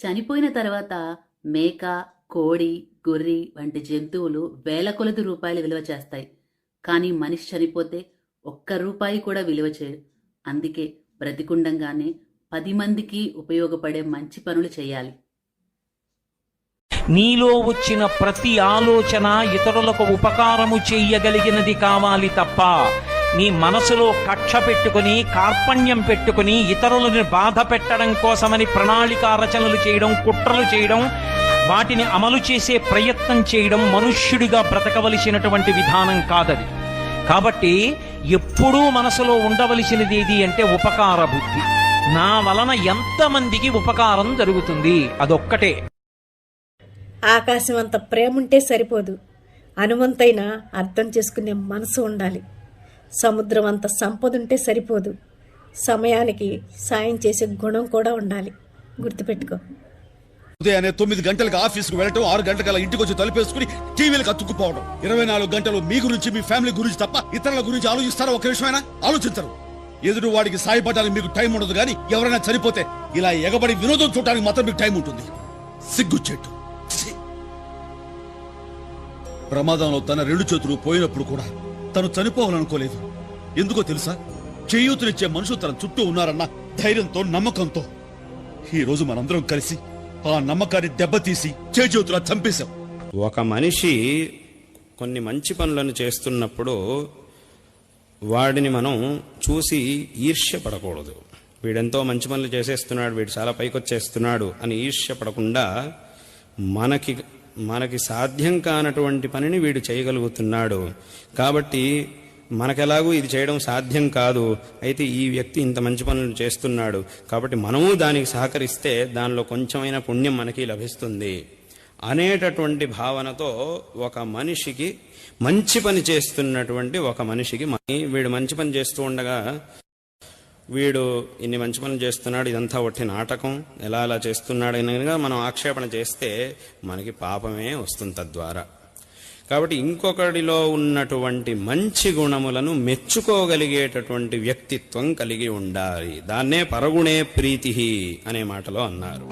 చనిపోయిన తర్వాత మేక కోడి గొర్రి వంటి జంతువులు వేల కొలది రూపాయలు విలువ చేస్తాయి. కానీ మనిషి చనిపోతే ఒక్క రూపాయి కూడా విలువ చేయడు. అందుకే బ్రతికుండంగానే పది మందికి ఉపయోగపడే మంచి పనులు చేయాలి. నీలో వచ్చిన ప్రతి ఆలోచన ఇతరులకు ఉపకారము చెయ్యగలిగినది కావాలి తప్ప నీ మనసులో కక్ష పెట్టుకుని కార్పణ్యం పెట్టుకుని ఇతరులని బాధ పెట్టడం కోసమని ప్రణాళిక రచనలు చేయడం కుట్రలు చేయడం వాటిని అమలు చేసే ప్రయత్నం చేయడం మనుష్యుడిగా బ్రతకవలసినటువంటి విధానం కాదది. కాబట్టి ఎప్పుడూ మనసులో ఉండవలసినది ఏది అంటే ఉపకార బుద్ధి. నా వలన ఎంతమందికి ఉపకారం జరుగుతుంది? అదొక్కటే. ఆకాశం అంత ప్రేమ ఉంటే సరిపోదు. అనువంతైన అర్థం చేసుకునే మనసు ఉండాలి. సముద్రం అంత సంపద ఉంటే సరిపోదు. సమయానికి సాయం చేసే గుణం కూడా ఉండాలి. గుర్తుపెట్టుకో. ఉదయాన్నే తొమ్మిది గంటలకు ఆఫీస్కి వెళ్ళటం ఆరు గంటల ఇంటికి వచ్చి తలుపేసుకుని టీవీలకు అతుక్కుపోవడం ఇరవై నాలుగు గంటలు మీ గురించి మీ ఫ్యామిలీ గురించి తప్ప ఇతరుల గురించి ఆలోచిస్తారా? ఒక విషయమైనా? ఆలోచించరు. ఎదురు వాడికి సాయపడడానికి మీకు టైం ఉండదు కానీ ఎవరైనా చనిపోతే ఇలా ఎగబడి వినోదం చూడడానికి మాత్రం మీకు టైం ఉంటుంది. సిగ్గు చెట్టు ప్రమాదంలో తన రెండు చేతులు పోయినప్పుడు కూడా తను చనిపోవాలనుకోలేదు. ఎందుకో తెలుసా? చేయూతనిచ్చే మనుషులు తన చుట్టూ ఉన్నారన్న ధైర్యంతో నమ్మకంతో. ఈ రోజు మనందరం కలిసి ఆ నమ్మకాన్ని దెబ్బతీసి చేజూతులా చంపేశాం. ఒక మనిషి కొన్ని మంచి పనులను చేస్తున్నప్పుడు వాడిని మనం చూసి ఈర్ష్య పడకూడదు వీడెంతో మంచి పనులు చేసేస్తున్నాడు వీడు చాలా పైకొచ్చేస్తున్నాడు అని ఈర్ష్య పడకుండా మనకి మనకి సాధ్యం కానటువంటి పనిని వీడు చేయగలుగుతున్నాడు. కాబట్టి మనకెలాగూ ఇది చేయడం సాధ్యం కాదు. అయితే ఈ వ్యక్తి ఇంత మంచి పనులు చేస్తున్నాడు. కాబట్టి మనము దానికి సహకరిస్తే దానిలో కొంచెమైనా పుణ్యం మనకి లభిస్తుంది. అనేటటువంటి భావనతో ఒక మనిషికి మంచి పని చేస్తున్నటువంటి ఒక మనిషికి వీడు మంచి పని చేస్తూ ఉండగా వీడు ఇన్ని మంచి పనులు చేస్తున్నాడు ఇదంతా ఒట్టి నాటకం. ఎలా అలా చేస్తున్నాడు అనగా మనం ఆక్షేపణ చేస్తే మనకి పాపమే వస్తుంది తద్వారా. కాబట్టి ఇంకొకడిలో ఉన్నటువంటి మంచి గుణములను మెచ్చుకోగలిగేటటువంటి వ్యక్తిత్వం కలిగి ఉండాలి. దాన్నే పరగుణే ప్రీతి అనే మాటలో అన్నారు.